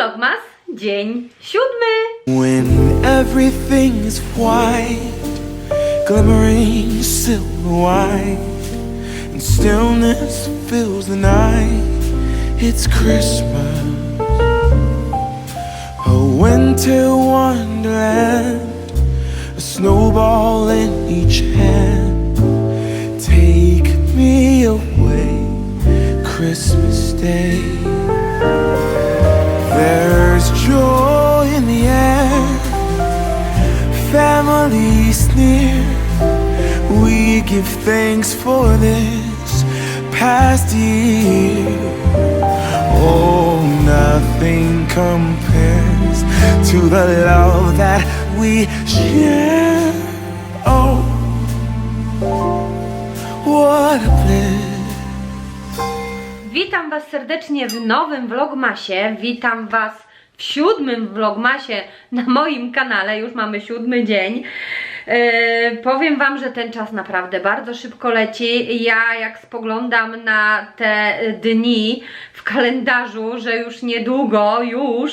Vlogmas, dzień siódmy. When everything is white, glimmering silver white, and stillness fills the night, it's Christmas. A winter wonderland, a snowball in each hand. Take me away, Christmas Day. There's joy in the air, families near. We give thanks for this past year. Oh, nothing compares to the love that we share. Oh, what a bliss. Witam Was serdecznie w nowym Vlogmasie. Witam Was w siódmym Vlogmasie na moim kanale. Już mamy siódmy dzień. Yy, powiem Wam, że ten czas naprawdę bardzo szybko leci. Ja jak spoglądam na te dni w kalendarzu, że już niedługo, już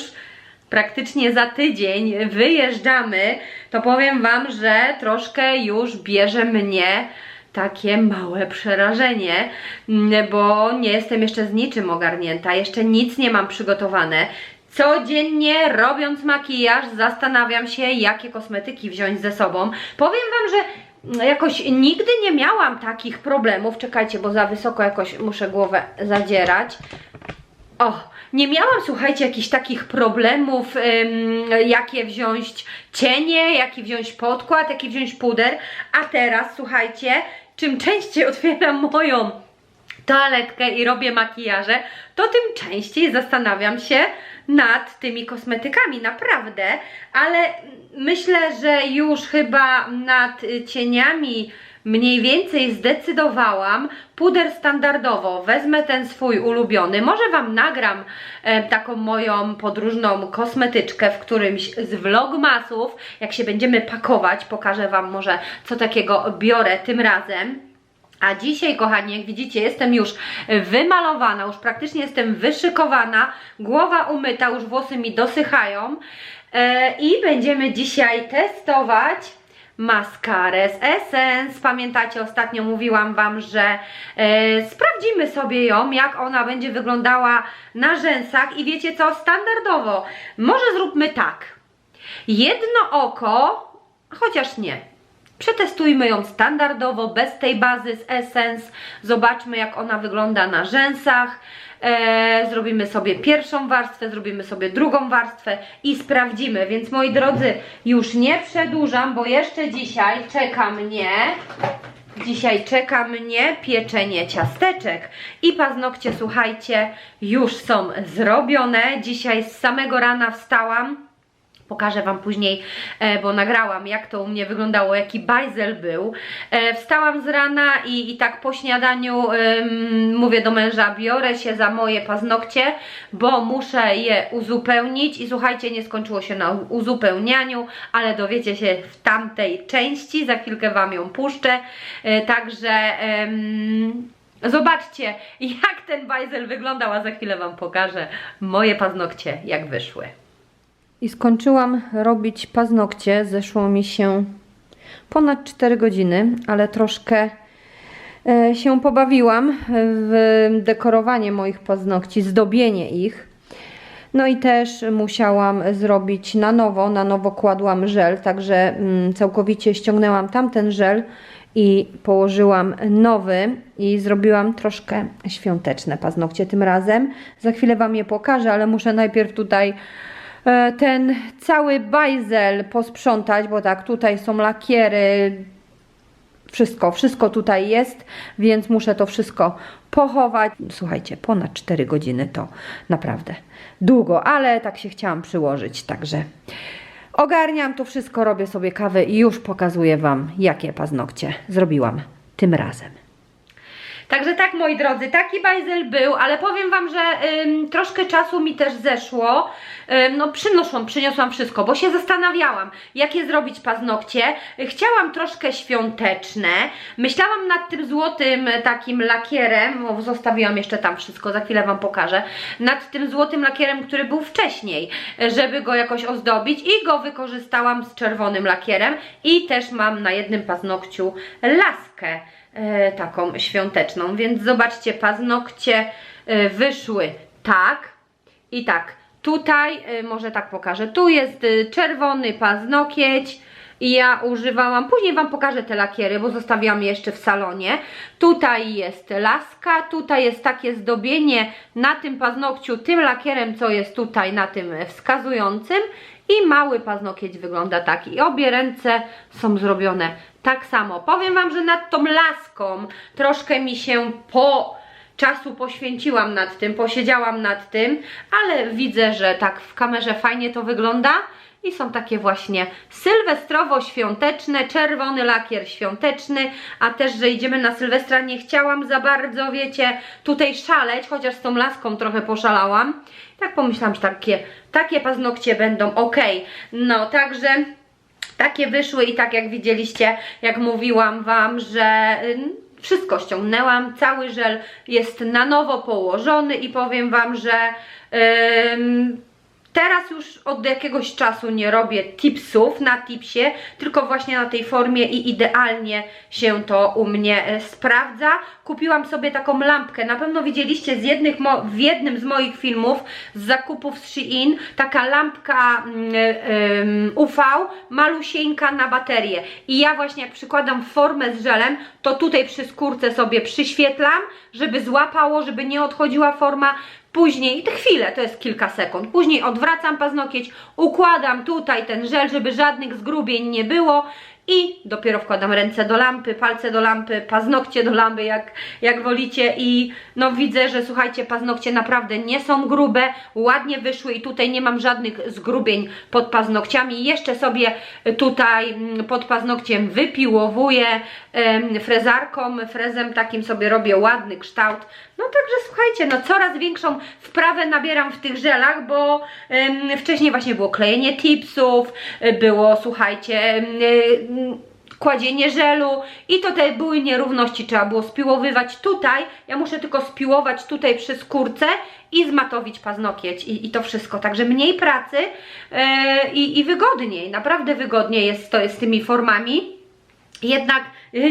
praktycznie za tydzień wyjeżdżamy, to powiem Wam, że troszkę już bierze mnie takie małe przerażenie, mm, bo nie jestem jeszcze z niczym ogarnięta, jeszcze nic nie mam przygotowane. Codziennie robiąc makijaż zastanawiam się, jakie kosmetyki wziąć ze sobą. Powiem Wam, że mm, jakoś nigdy nie miałam takich problemów. Czekajcie, bo za wysoko jakoś muszę głowę zadzierać. O, nie miałam, słuchajcie, jakichś takich problemów, ym, jakie wziąć cienie, jaki wziąć podkład, jaki wziąć puder. A teraz, słuchajcie, czym częściej otwieram moją toaletkę i robię makijaże, to tym częściej zastanawiam się nad tymi kosmetykami, naprawdę, ale myślę, że już chyba nad cieniami mniej więcej zdecydowałam. Puder standardowo, wezmę ten swój ulubiony, może Wam nagram e, taką moją podróżną kosmetyczkę w którymś z vlogmasów, jak się będziemy pakować, pokażę Wam może co takiego biorę tym razem. A dzisiaj, kochani, jak widzicie, jestem już wymalowana, już praktycznie jestem wyszykowana, głowa umyta, już włosy mi dosychają e, i będziemy dzisiaj testować maskarę z Essence. Pamiętacie, ostatnio mówiłam Wam, że e, sprawdzimy sobie ją, jak ona będzie wyglądała na rzęsach i wiecie co, standardowo, może zróbmy tak, jedno oko, chociaż nie, Przetestujmy ją standardowo, bez tej bazy z Essence. Zobaczmy, jak ona wygląda na rzęsach. Eee, zrobimy sobie pierwszą warstwę, zrobimy sobie drugą warstwę i sprawdzimy. Więc moi drodzy, już nie przedłużam, bo jeszcze dzisiaj czeka mnie. Dzisiaj czeka mnie pieczenie ciasteczek i paznokcie, słuchajcie, już są zrobione. Dzisiaj z samego rana wstałam. Pokażę Wam później, e, bo nagrałam jak to u mnie wyglądało, jaki bajzel był. E, Wstałam z rana i, i tak po śniadaniu mówię do męża, biorę się za moje paznokcie, bo muszę je uzupełnić i słuchajcie, nie skończyło się na uzupełnianiu, ale dowiecie się w tamtej części, za chwilkę Wam ją puszczę. E, Także... Zobaczcie, jak ten bajzel wyglądał, a za chwilę Wam pokażę moje paznokcie, jak wyszły. I skończyłam robić paznokcie. Zeszło mi się ponad 4 godziny, ale troszkę e, się pobawiłam w dekorowanie moich paznokci, zdobienie ich. No i też musiałam zrobić na nowo, na nowo kładłam żel, także mm, całkowicie ściągnęłam tamten żel i położyłam nowy i zrobiłam troszkę świąteczne paznokcie tym razem. Za chwilę Wam je pokażę, ale muszę najpierw tutaj ten cały bajzel posprzątać, bo tak, tutaj są lakiery, wszystko, wszystko tutaj jest, więc muszę to wszystko pochować. Słuchajcie, ponad 4 godziny to naprawdę długo, ale tak się chciałam przyłożyć, także ogarniam to wszystko, robię sobie kawę i już pokazuję Wam, jakie paznokcie zrobiłam tym razem. Także tak, moi drodzy, taki bajzel był, ale powiem Wam, że ym, troszkę czasu mi też zeszło. Ym, no przynoszłam, przyniosłam wszystko, bo się zastanawiałam, jakie zrobić paznokcie. Chciałam troszkę świąteczne. Myślałam nad tym złotym e, takim lakierem, o, zostawiłam jeszcze tam wszystko, za chwilę Wam pokażę. Nad tym złotym lakierem, który był wcześniej, e, żeby go jakoś ozdobić i go wykorzystałam z czerwonym lakierem i też mam na jednym paznokciu laskę taką świąteczną, więc zobaczcie, paznokcie e, wyszły tak i tak. Tutaj, e, może tak pokażę, tu jest e, czerwony paznokieć i ja używałam, później Wam pokażę te lakiery, bo zostawiłam je jeszcze w salonie. Tutaj jest laska, tutaj jest takie zdobienie na tym paznokciu, tym lakierem, co jest tutaj na tym e, wskazującym i mały paznokieć wygląda tak i obie ręce są zrobione tak samo. Powiem Wam, że nad tą laską troszkę mi się po czasu poświęciłam nad tym, posiedziałam nad tym, ale widzę, że tak w kamerze fajnie to wygląda i są takie właśnie sylwestrowo-świąteczne, czerwony lakier świąteczny, a też, że idziemy na Sylwestra, nie chciałam za bardzo, wiecie, tutaj szaleć, chociaż z tą laską trochę poszalałam. Tak pomyślałam, że takie, takie paznokcie będą ok. No, także takie wyszły i tak jak widzieliście, jak mówiłam Wam, że ym, wszystko ściągnęłam, cały żel jest na nowo położony i powiem Wam, że ym, Teraz już od jakiegoś czasu nie robię tipsów na tipsie, tylko właśnie na tej formie i idealnie się to u mnie e, sprawdza. Kupiłam sobie taką lampkę, na pewno widzieliście z jednych w jednym z moich filmów z zakupów z Shein, taka lampka mm, em, UV, malusieńka na baterię. I ja właśnie jak przykładam formę z żelem, to tutaj przy skórce sobie przyświetlam, żeby złapało, żeby nie odchodziła forma. Później, te chwilę, to jest kilka sekund, później odwracam paznokieć, układam tutaj ten żel, żeby żadnych zgrubień nie było i dopiero wkładam ręce do lampy, palce do lampy, paznokcie do lampy, jak, jak wolicie i no widzę, że słuchajcie, paznokcie naprawdę nie są grube, ładnie wyszły i tutaj nie mam żadnych zgrubień pod paznokciami. Jeszcze sobie tutaj mm, pod paznokciem wypiłowuję frezarką, frezem takim sobie robię ładny kształt. No także słuchajcie, no coraz większą wprawę nabieram w tych żelach, bo wcześniej właśnie było klejenie tipsów, y, było słuchajcie, y, kładzienie żelu i te były nierówności, trzeba było spiłowywać tutaj, ja muszę tylko spiłować tutaj przy skórce i zmatowić paznokieć i, i to wszystko, także mniej pracy e, i, wygodniej, naprawdę wygodniej jest to jest z tymi formami. Jednak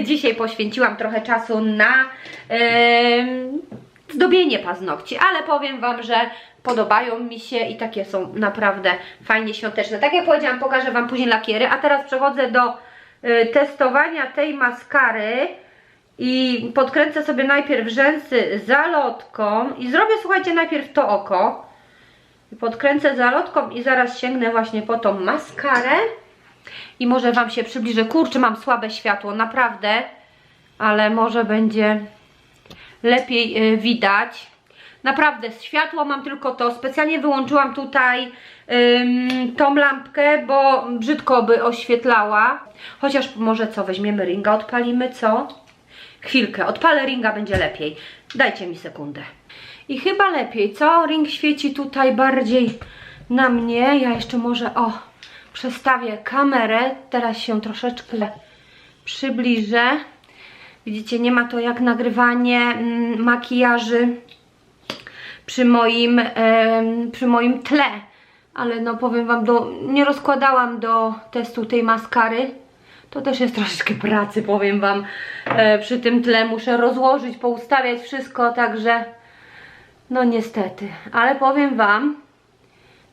dzisiaj poświęciłam trochę czasu na em, zdobienie paznokci, ale powiem Wam, że podobają mi się i takie są naprawdę fajnie świąteczne. Tak jak powiedziałam, pokażę Wam później lakiery, a teraz przechodzę do y, testowania tej maskary i podkręcę sobie najpierw rzęsy zalotką i zrobię, słuchajcie, najpierw to oko. Podkręcę zalotką i zaraz sięgnę właśnie po tą maskarę i może Wam się przybliżę. Kurczę, mam słabe światło, naprawdę, ale może będzie lepiej y, widać. Naprawdę, światło mam tylko to. Specjalnie wyłączyłam tutaj ym, tą lampkę, bo brzydko by oświetlała. Chociaż może co, weźmiemy ringa, odpalimy, co? Chwilkę, odpalę ringa, będzie lepiej. Dajcie mi sekundę. I chyba lepiej, co? Ring świeci tutaj bardziej na mnie. Ja jeszcze może, o, przestawię kamerę. Teraz się troszeczkę przybliżę. Widzicie, nie ma to jak nagrywanie mm, makijaży przy moim, przy moim tle. Ale no powiem Wam, do, nie rozkładałam do testu tej maskary. To też jest troszeczkę pracy, powiem Wam. E, przy tym tle muszę rozłożyć, poustawiać wszystko, także no niestety. Ale powiem Wam,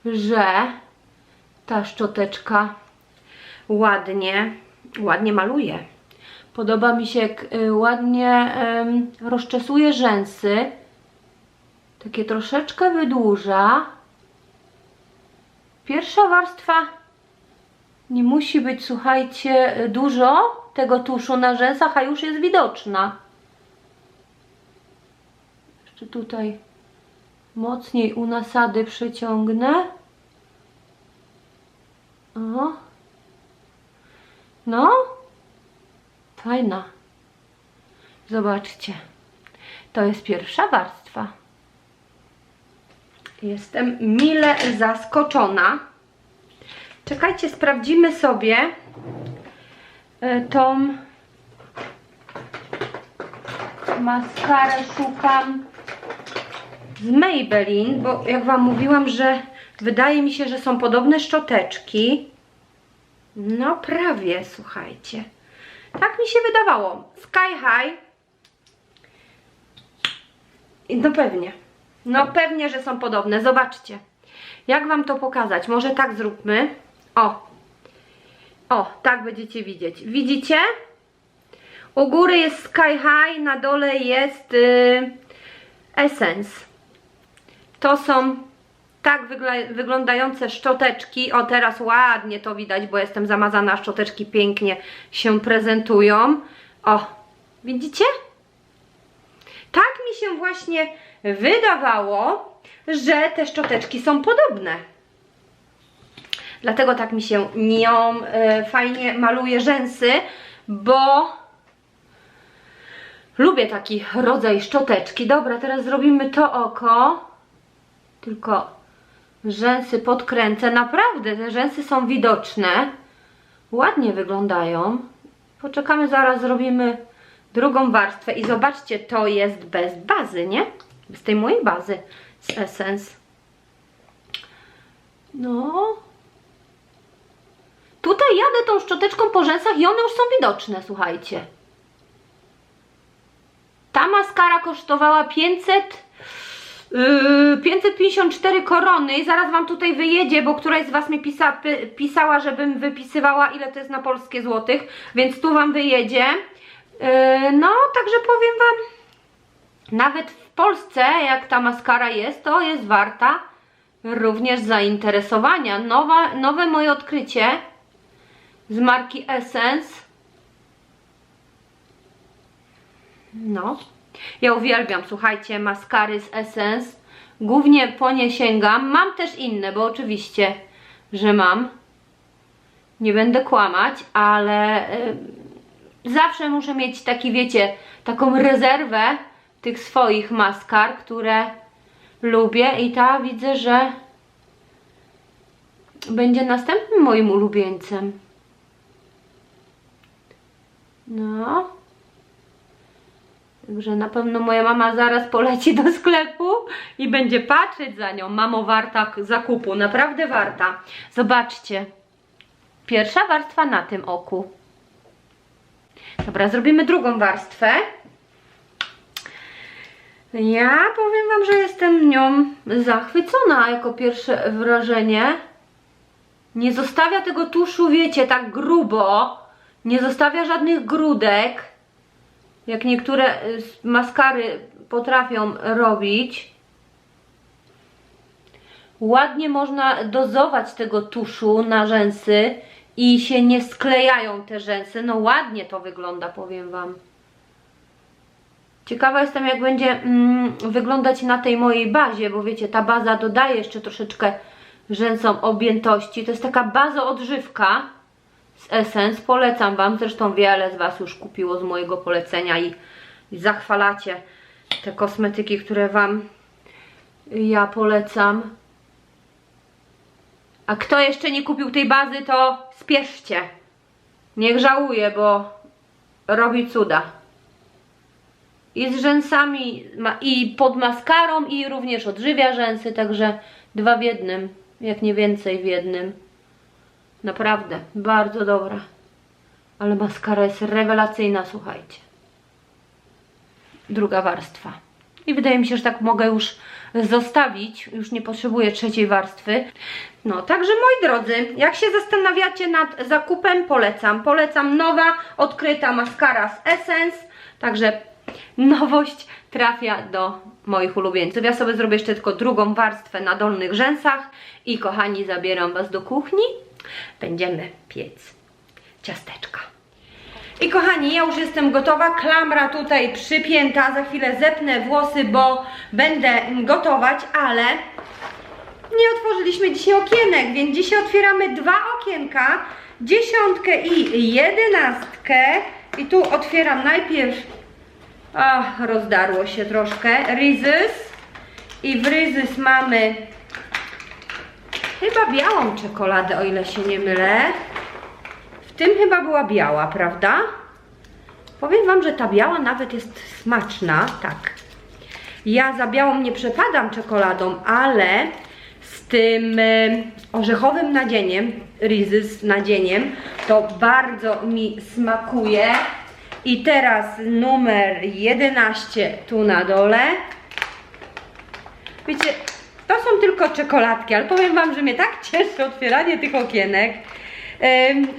że ta szczoteczka ładnie, ładnie maluje. Podoba mi się, jak y, ładnie rozczesuje rzęsy. Takie troszeczkę wydłuża. Pierwsza warstwa nie musi być, słuchajcie, dużo tego tuszu na rzęsach, a już jest widoczna. Jeszcze tutaj mocniej u nasady przyciągnę. O. No. Fajna. Zobaczcie. To jest pierwsza warstwa. Jestem mile zaskoczona. Czekajcie, sprawdzimy sobie e, tą maskarę. Szukam z Maybelline, bo jak Wam mówiłam, że wydaje mi się, że są podobne szczoteczki. No prawie, słuchajcie. Tak mi się wydawało. Sky High. No pewnie. No pewnie, że są podobne. Zobaczcie. Jak Wam to pokazać? Może tak zróbmy. O. O, tak będziecie widzieć. Widzicie? U góry jest Sky High, na dole jest yy, Essence. To są tak wygla- wyglądające szczoteczki. O, teraz ładnie to widać, bo jestem zamazana. Szczoteczki pięknie się prezentują. O, widzicie? Tak mi się właśnie wydawało, że te szczoteczki są podobne. Dlatego tak mi się nią e, fajnie maluje rzęsy, bo lubię taki rodzaj szczoteczki. Dobra, teraz zrobimy to oko. Tylko rzęsy podkręcę. Naprawdę, te rzęsy są widoczne. Ładnie wyglądają. Poczekamy, zaraz zrobimy drugą warstwę i zobaczcie, to jest bez bazy, nie? Z tej mojej bazy z Essence. No. Tutaj jadę tą szczoteczką po rzęsach i one już są widoczne, słuchajcie. Ta maskara kosztowała 500 Yy, 554 korony i zaraz wam tutaj wyjedzie, bo któraś z was mi pisa, py, pisała, żebym wypisywała ile to jest na polskie złotych, więc tu wam wyjedzie. Yy, no, także powiem wam, nawet w Polsce, jak ta maskara jest, to jest warta również zainteresowania. Nowa, nowe moje odkrycie z marki Essence. No. Ja uwielbiam, słuchajcie, maskary z Essence. Głównie po nie sięgam. Mam też inne, bo oczywiście, że mam. Nie będę kłamać, ale y, zawsze muszę mieć taki, wiecie, taką rezerwę tych swoich maskar, które lubię i ta widzę, że będzie następnym moim ulubieńcem. No. Także na pewno moja mama zaraz poleci do sklepu i będzie patrzeć za nią. Mamo, warta zakupu, naprawdę warta. Zobaczcie. Pierwsza warstwa na tym oku. Dobra, zrobimy drugą warstwę. Ja powiem Wam, że jestem nią zachwycona jako pierwsze wrażenie. Nie zostawia tego tuszu, wiecie, tak grubo. Nie zostawia żadnych grudek jak niektóre y, maskary potrafią robić. Ładnie można dozować tego tuszu na rzęsy i się nie sklejają te rzęsy. No ładnie to wygląda, powiem Wam. Ciekawa jestem, jak będzie mm, wyglądać na tej mojej bazie, bo wiecie, ta baza dodaje jeszcze troszeczkę rzęsom objętości. To jest taka baza odżywka z Essence. Polecam Wam, zresztą wiele z Was już kupiło z mojego polecenia i, i zachwalacie te kosmetyki, które Wam ja polecam. A kto jeszcze nie kupił tej bazy, to spieszcie. Niech żałuje, bo robi cuda. I z rzęsami, i pod maskarą, i również odżywia rzęsy, także dwa w jednym, jak nie więcej w jednym. Naprawdę, bardzo dobra. Ale maskara jest rewelacyjna, słuchajcie. Druga warstwa. I wydaje mi się, że tak mogę już zostawić. Już nie potrzebuję trzeciej warstwy. No, także moi drodzy, jak się zastanawiacie nad zakupem, polecam. Polecam nowa, odkryta maskara z Essence. Także nowość trafia do moich ulubieńców. Ja sobie zrobię jeszcze tylko drugą warstwę na dolnych rzęsach i kochani, zabieram Was do kuchni. Będziemy piec ciasteczka. I kochani, ja już jestem gotowa. Klamra tutaj przypięta. Za chwilę zepnę włosy, bo będę gotować, ale nie otworzyliśmy dzisiaj okienek, więc dzisiaj otwieramy dwa okienka. Dziesiątkę i jedenastkę. I tu otwieram najpierw Ach, rozdarło się troszkę. Reese's. I w Reese's mamy chyba białą czekoladę, o ile się nie mylę. W tym chyba była biała, prawda? Powiem Wam, że ta biała nawet jest smaczna, tak. Ja za białą nie przepadam czekoladą, ale z tym e, orzechowym nadzieniem, Reese's nadzieniem, to bardzo mi smakuje. I teraz numer 11 tu na dole. Wiecie, to są tylko czekoladki, ale powiem Wam, że mnie tak cieszy otwieranie tych okienek.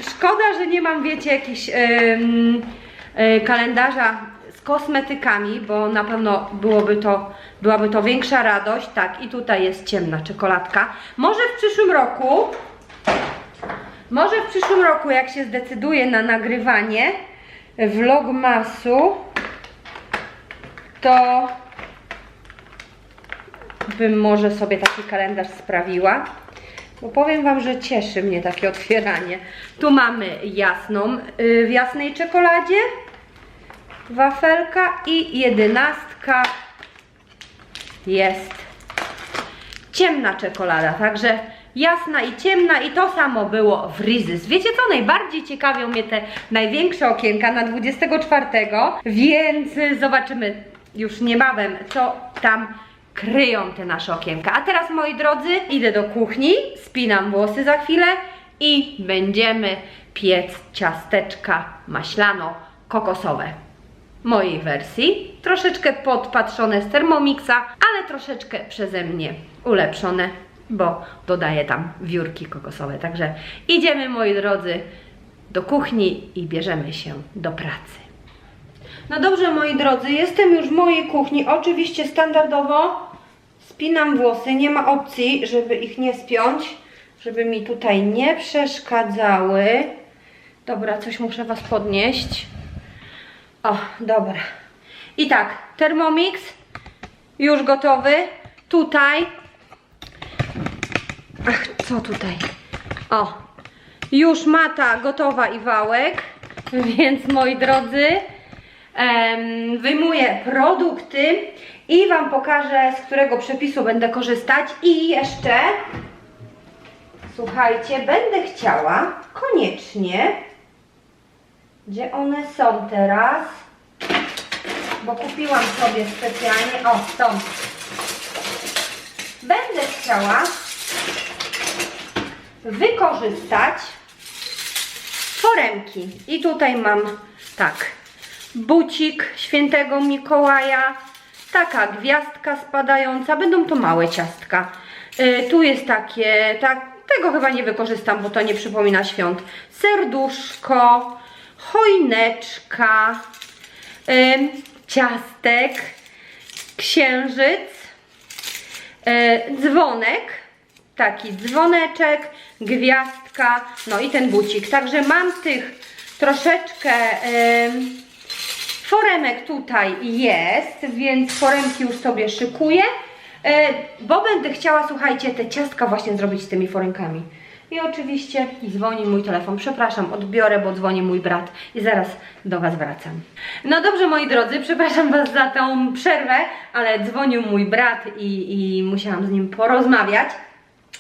Szkoda, że nie mam, wiecie, jakichś e, kalendarza z kosmetykami, bo na pewno byłoby to, byłaby to większa radość. Tak, i tutaj jest ciemna czekoladka. Może w przyszłym roku, może w przyszłym roku, jak się zdecyduję na nagrywanie vlogmasu, to bym może sobie taki kalendarz sprawiła. Bo powiem Wam, że cieszy mnie takie otwieranie. Tu mamy jasną, yy, w jasnej czekoladzie, wafelka i jedenastka jest ciemna czekolada, także jasna i ciemna i to samo było w Reese's. Wiecie co, najbardziej ciekawią mnie te największe okienka na 24, więc y, zobaczymy już niebawem, co tam kryją te nasze okienka. A teraz, moi drodzy, idę do kuchni, spinam włosy za chwilę i będziemy piec ciasteczka maślano-kokosowe mojej wersji. Troszeczkę podpatrzone z Thermomixa, ale troszeczkę przeze mnie ulepszone, bo dodaję tam wiórki kokosowe. Także idziemy, moi drodzy, do kuchni i bierzemy się do pracy. No dobrze, moi drodzy, jestem już w mojej kuchni. Oczywiście standardowo spinam włosy. Nie ma opcji, żeby ich nie spiąć, żeby mi tutaj nie przeszkadzały. Dobra, coś muszę Was podnieść. O, dobra. I tak, Thermomix już gotowy. Tutaj. Ach, co tutaj? O, już mata gotowa i wałek, więc moi drodzy, wyjmuję produkty i Wam pokażę, z którego przepisu będę korzystać. I jeszcze, słuchajcie, będę chciała koniecznie gdzie one są teraz? Bo kupiłam sobie specjalnie. O, są. Będę chciała wykorzystać foremki. I tutaj mam tak. Bucik świętego Mikołaja. Taka gwiazdka spadająca. Będą to małe ciastka. Y, tu jest takie, tak, tego chyba nie wykorzystam, bo to nie przypomina świąt. Serduszko, choineczka, ym, ciastek, księżyc, y, dzwonek, taki dzwoneczek, gwiazdka, no i ten bucik. Także mam tych troszeczkę ym, foremek tutaj jest, więc foremki już sobie szykuję, y, bo będę chciała, słuchajcie, te ciastka właśnie zrobić z tymi foremkami. I oczywiście dzwoni mój telefon. Przepraszam, odbiorę, bo dzwoni mój brat i zaraz do Was wracam. No dobrze, moi drodzy, przepraszam Was za tą przerwę, ale dzwonił mój brat i, i musiałam z nim porozmawiać.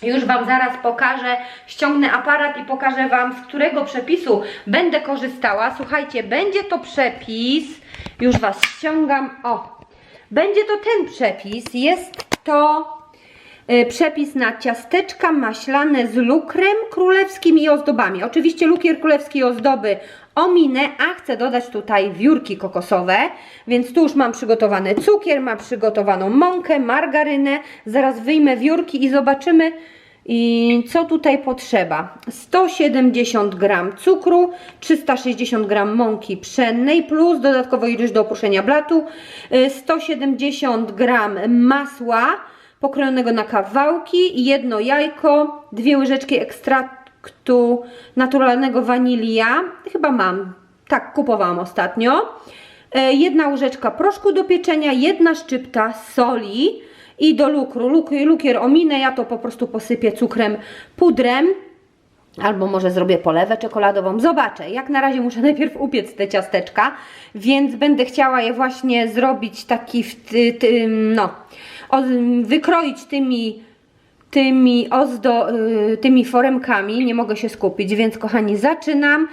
Już Wam zaraz pokażę, ściągnę aparat i pokażę Wam, z którego przepisu będę korzystała. Słuchajcie, będzie to przepis, już Was ściągam, o, będzie to ten przepis, jest to y, przepis na ciasteczka maślane z lukrem królewskim i ozdobami. Oczywiście lukier królewski i ozdoby ominę, a chcę dodać tutaj wiórki kokosowe, więc tu już mam przygotowany cukier, mam przygotowaną mąkę, margarynę, zaraz wyjmę wiórki i zobaczymy i co tutaj potrzeba. 170 g cukru, 360 g mąki pszennej plus dodatkowo ilość do opuszczenia blatu, y, 170 g masła pokrojonego na kawałki, jedno jajko, dwie łyżeczki ekstraktu naturalnego wanilia, chyba mam, tak kupowałam ostatnio, E, jedna łyżeczka proszku do pieczenia, jedna szczypta soli i do lukru, Luk, lukier ominę, ja to po prostu posypię cukrem, pudrem, Albo może zrobię polewę czekoladową. Zobaczę. Jak na razie muszę najpierw upiec te ciasteczka, więc będę chciała je właśnie zrobić taki w ty, ty, no, wykroić tymi tymi ozdo, y, tymi foremkami, nie mogę się skupić, więc kochani zaczynam.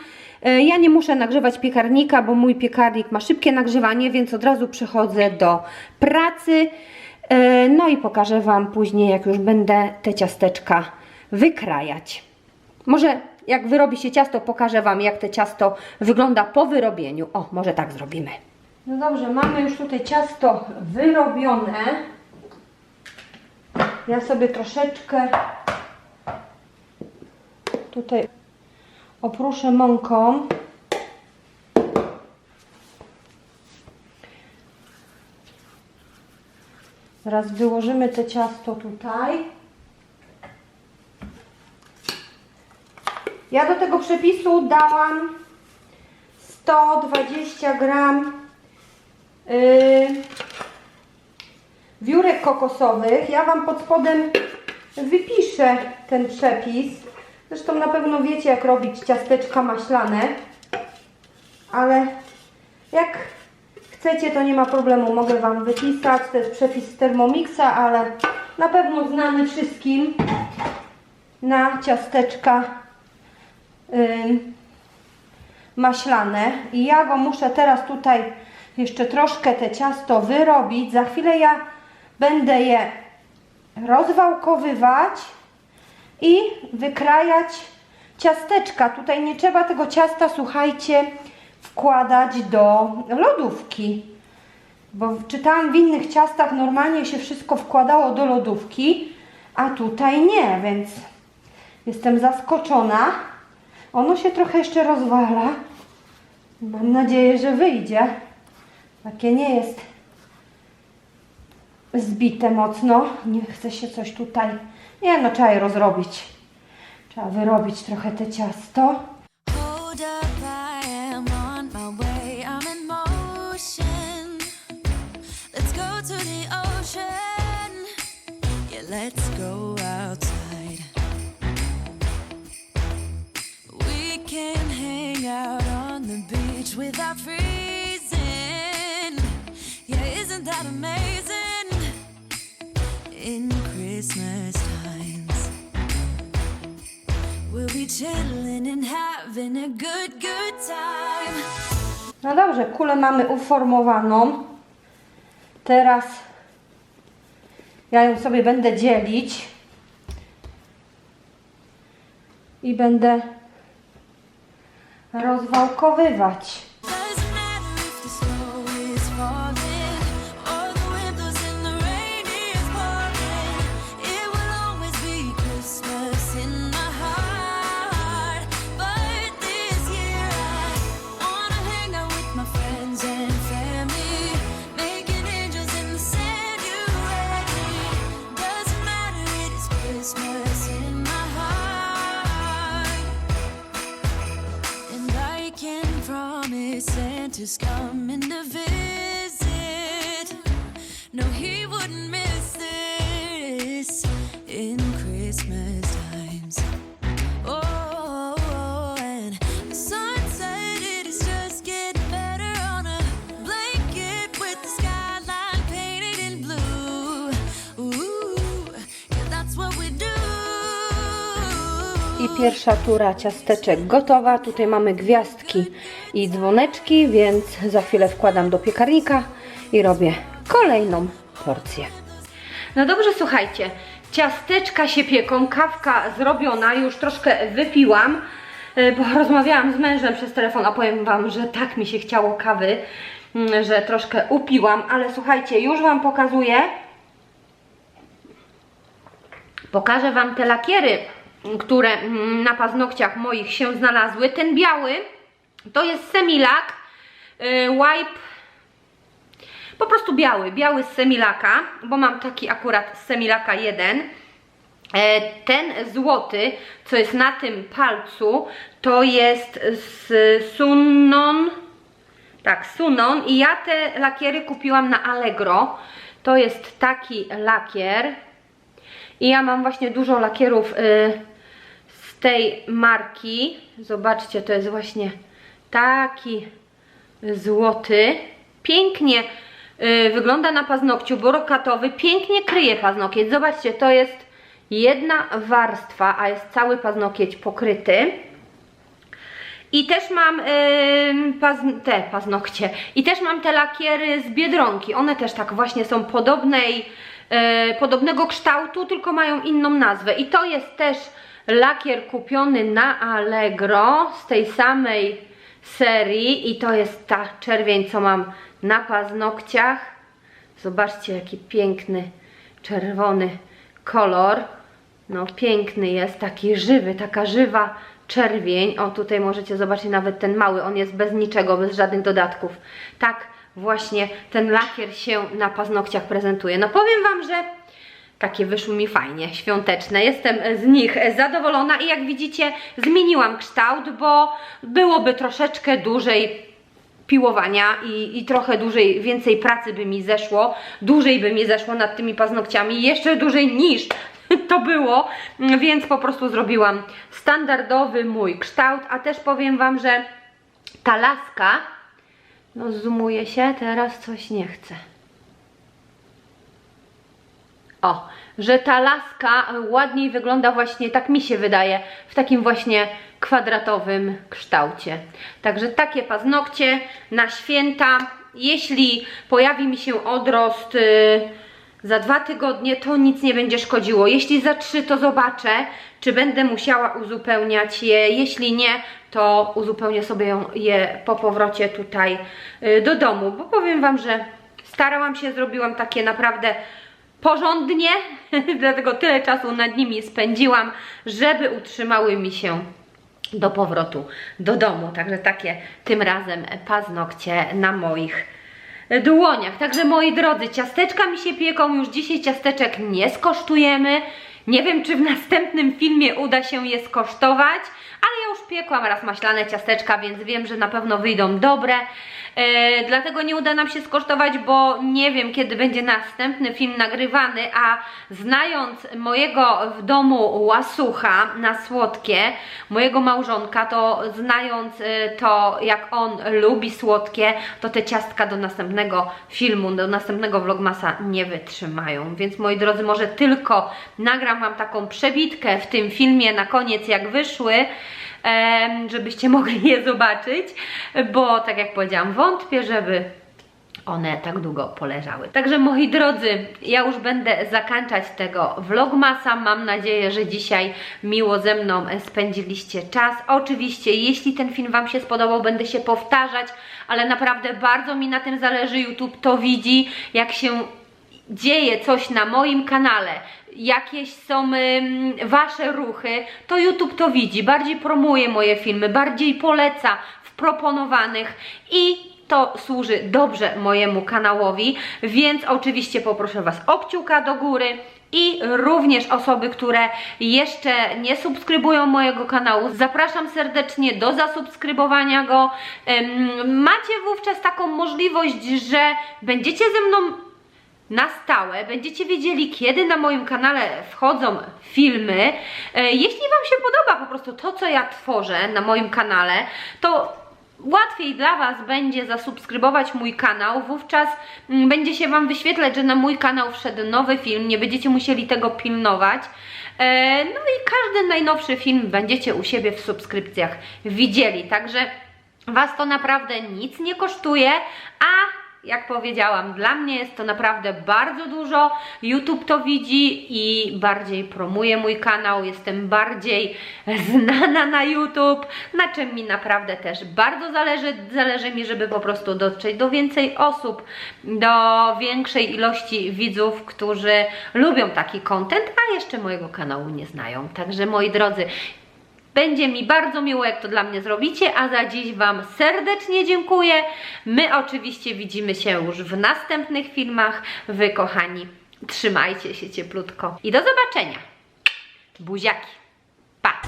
Y, Ja nie muszę nagrzewać piekarnika, bo mój piekarnik ma szybkie nagrzewanie, więc od razu przechodzę do pracy. Y, No i pokażę Wam później, jak już będę te ciasteczka wykrajać. Może jak wyrobi się ciasto, pokażę Wam, jak te ciasto wygląda po wyrobieniu. O, może tak zrobimy. No dobrze, mamy już tutaj ciasto wyrobione. Ja sobie troszeczkę tutaj opruszę mąką. Teraz wyłożymy te ciasto tutaj. Ja do tego przepisu dałam 120 gram yy, wiórek kokosowych. Ja Wam pod spodem wypiszę ten przepis. Zresztą na pewno wiecie, jak robić ciasteczka maślane. Ale jak chcecie, to nie ma problemu. Mogę Wam wypisać. To jest przepis z Thermomixa, ale na pewno znany wszystkim na ciasteczka ym, maślane. I ja go muszę teraz tutaj jeszcze troszkę te ciasto wyrobić. Za chwilę ja będę je rozwałkowywać i wykrajać ciasteczka. Tutaj nie trzeba tego ciasta, słuchajcie, wkładać do lodówki. Bo czytałam w innych ciastach normalnie się wszystko wkładało do lodówki, a tutaj nie, więc jestem zaskoczona. Ono się trochę jeszcze rozwala. Mam nadzieję, że wyjdzie. Takie nie jest zbite mocno. Nie chce się coś tutaj. Nie no, trzeba je rozrobić. Trzeba wyrobić trochę te ciasto. Let's go outside. We can hang out on the beach without freezing. Yeah, isn't that amazing? In Christmas times. We'll be chilling and having a good, good time. No dobrze, kulę mamy uformowaną. Teraz ja ją sobie będę dzielić. I będę rozwałkowywać. Santa's coming to visit. No, he wouldn't miss this in Christmas times. Oh, and the sunset, it is just getting better on a blanket with the skyline painted in blue. Ooh, yeah, that's what we do. I pierwsza tura ciasteczek gotowa. Tutaj mamy gwiazdki i dzwoneczki, więc za chwilę wkładam do piekarnika i robię kolejną porcję. No dobrze, słuchajcie, ciasteczka się pieką, kawka zrobiona, już troszkę wypiłam, e, bo rozmawiałam z mężem przez telefon, a powiem Wam, że tak mi się chciało kawy, mm, że troszkę upiłam, ale słuchajcie, już Wam pokazuję, Pokażę Wam te lakiery, które mm, na paznokciach moich się znalazły. Ten biały to jest semilak y, Wipe, po prostu biały, biały z semilaka, bo mam taki akurat z semilaka jeden. E, Ten złoty, co jest na tym palcu, to jest z Sunnon, tak, Sunon i ja te lakiery kupiłam na Allegro. To jest taki lakier. I ja mam właśnie dużo lakierów y, z tej marki. Zobaczcie, to jest właśnie taki złoty. Pięknie y, wygląda na paznokciu, brokatowy, pięknie kryje paznokieć. Zobaczcie, to jest jedna warstwa, a jest cały paznokieć pokryty. I też mam ym, pazn- te paznokcie. I też mam te lakiery z Biedronki. One też tak właśnie są podobnej, e, podobnego kształtu, tylko mają inną nazwę. I to jest też lakier kupiony na Allegro z tej samej serii. I to jest ta czerwień, co mam na paznokciach. Zobaczcie, jaki piękny, czerwony kolor. No piękny jest, taki żywy, taka żywa czerwień. O tutaj możecie zobaczyć nawet ten mały, on jest bez niczego, bez żadnych dodatków. Tak właśnie ten lakier się na paznokciach prezentuje. No powiem Wam, że takie wyszły mi fajnie, świąteczne. Jestem z nich zadowolona i jak widzicie zmieniłam kształt, bo byłoby troszeczkę dłużej piłowania i, i trochę dłużej, więcej pracy by mi zeszło, dłużej by mi zeszło nad tymi paznokciami, jeszcze dłużej niż to było, więc po prostu zrobiłam standardowy mój kształt, a też powiem Wam, że ta laska, no zoomuje się, teraz coś nie chce. O, że ta laska ładniej wygląda właśnie, tak mi się wydaje, w takim właśnie kwadratowym kształcie. Także takie paznokcie na święta. Jeśli pojawi mi się odrost y, za dwa tygodnie, to nic nie będzie szkodziło. Jeśli za trzy, to zobaczę, czy będę musiała uzupełniać je. Jeśli nie, to uzupełnię sobie je po powrocie tutaj y, do domu, bo powiem Wam, że starałam się, zrobiłam takie naprawdę porządnie, dlatego tyle czasu nad nimi spędziłam, żeby utrzymały mi się do powrotu do domu. Także takie tym razem paznokcie na moich dłoniach. Także moi drodzy, ciasteczka mi się pieką, już dzisiaj ciasteczek nie skosztujemy. Nie wiem, czy w następnym filmie uda się je skosztować, ale ja już piekłam raz maślane ciasteczka, więc wiem, że na pewno wyjdą dobre. E, dlatego nie uda nam się skosztować, bo nie wiem, kiedy będzie następny film nagrywany, a znając mojego w domu łasucha na słodkie, mojego małżonka, to znając e, to, jak on lubi słodkie, to te ciastka do następnego filmu, do następnego vlogmasa nie wytrzymają. Więc moi drodzy, może tylko nagram Wam taką przebitkę w tym filmie na koniec, jak wyszły, żebyście mogli je zobaczyć, bo tak jak powiedziałam, wątpię, żeby one tak długo poleżały. Także moi drodzy, ja już będę zakończać tego vlogmasa. Mam nadzieję, że dzisiaj miło ze mną spędziliście czas. Oczywiście, jeśli ten film Wam się spodobał, będę się powtarzać, ale naprawdę bardzo mi na tym zależy. YouTube to widzi, jak się dzieje coś na moim kanale, jakieś są ym, wasze ruchy, to YouTube to widzi, bardziej promuje moje filmy, bardziej poleca w proponowanych i to służy dobrze mojemu kanałowi, więc oczywiście poproszę Was o kciuka do góry i również osoby, które jeszcze nie subskrybują mojego kanału, zapraszam serdecznie do zasubskrybowania go. Macie wówczas taką możliwość, że będziecie ze mną na stałe. Będziecie wiedzieli, kiedy na moim kanale wchodzą filmy. E, Jeśli Wam się podoba po prostu to, co ja tworzę na moim kanale, to łatwiej dla Was będzie zasubskrybować mój kanał. Wówczas mm, będzie się Wam wyświetlać, że na mój kanał wszedł nowy film. Nie będziecie musieli tego pilnować. E, No i każdy najnowszy film będziecie u siebie w subskrypcjach widzieli. Także Was to naprawdę nic nie kosztuje, a jak powiedziałam, dla mnie jest to naprawdę bardzo dużo. YouTube to widzi i bardziej promuje mój kanał. Jestem bardziej znana na YouTube, na czym mi naprawdę też bardzo zależy. Zależy mi, żeby po prostu dotrzeć do więcej osób, do większej ilości widzów, którzy lubią taki content, a jeszcze mojego kanału nie znają. Także moi drodzy, będzie mi bardzo miło, jak to dla mnie zrobicie, a za dziś Wam serdecznie dziękuję. My oczywiście widzimy się już w następnych filmach. Wy, kochani, trzymajcie się cieplutko i do zobaczenia. Buziaki. Pa!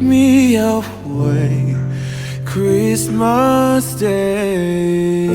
Me away Christmas Day